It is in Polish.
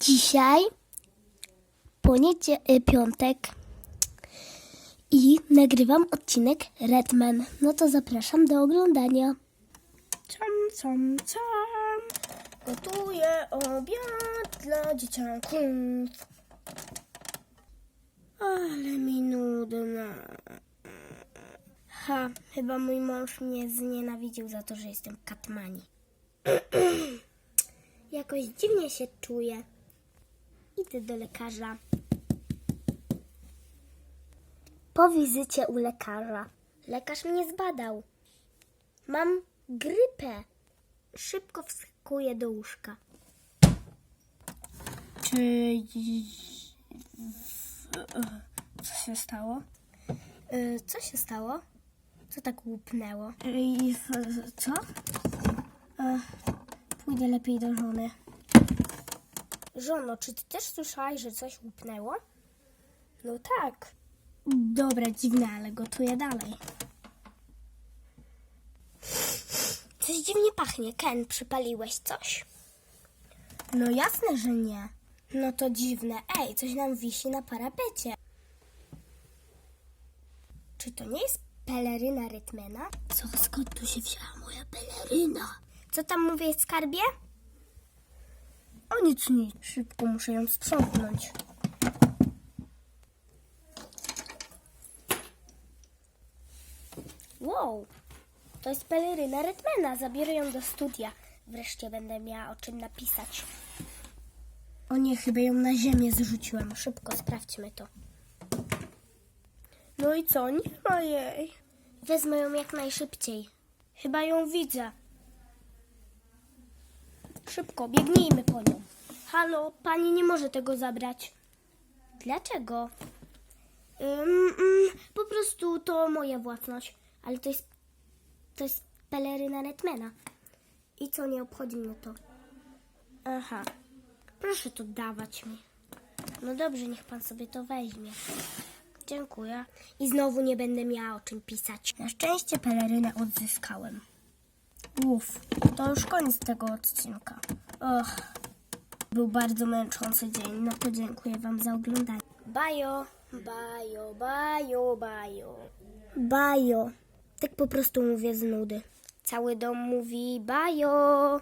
Dzisiaj poniedzie- y, piątek i nagrywam odcinek Redman. No to zapraszam do oglądania. Cam, cam, cam. Gotuję obiad dla dzieciaków. Ale mi nudno. Ha, chyba mój mąż mnie znienawidził za to, że jestem katmani. Jakoś dziwnie się czuję. Idę do lekarza. Po wizycie u lekarza. Lekarz mnie zbadał. Mam grypę. Szybko wskakuję do łóżka. Czy. Co się stało? Y, Co się stało? Co tak łupnęło? Co? E, Pójdę lepiej do żony. Żono, czy ty też słyszałaś, że coś łupnęło? No tak. Dobra, dziwne, ale gotuję dalej. Coś dziwnie pachnie. Ken, przypaliłeś coś? No jasne, że nie. No to dziwne. Ej, coś nam wisi na parapecie. Czy to nie jest peleryna Rytmena? Co, skąd tu się wzięła moja peleryna? Co tam mówię, skarbie? O nic, nic. Szybko muszę ją sprzątnąć. Wow, to jest peleryna Redmana. Zabiorę ją do studia. Wreszcie będę miała o czym napisać. O nie, chyba ją na ziemię zrzuciłam. Szybko sprawdźmy to. No i co? Nie ma jej. Wezmę ją jak najszybciej. Chyba ją widzę. Szybko, biegnijmy po nią. Halo, pani nie może tego zabrać. Dlaczego? Ym, mm, po prostu to moja własność. Ale to jest. To jest peleryna Netmana. I co nie obchodzi mnie to? Aha. Proszę to dawać mi. No dobrze, niech pan sobie to weźmie. Dziękuję. I znowu nie będę miała o czym pisać. Na szczęście pelerynę odzyskałem. Uff, to już koniec tego odcinka. Och, był bardzo męczący dzień. No to dziękuję Wam za oglądanie. Bajo, bajo, bajo, bajo. Bajo. Tak po prostu mówię z nudy. Cały dom mówi bajo.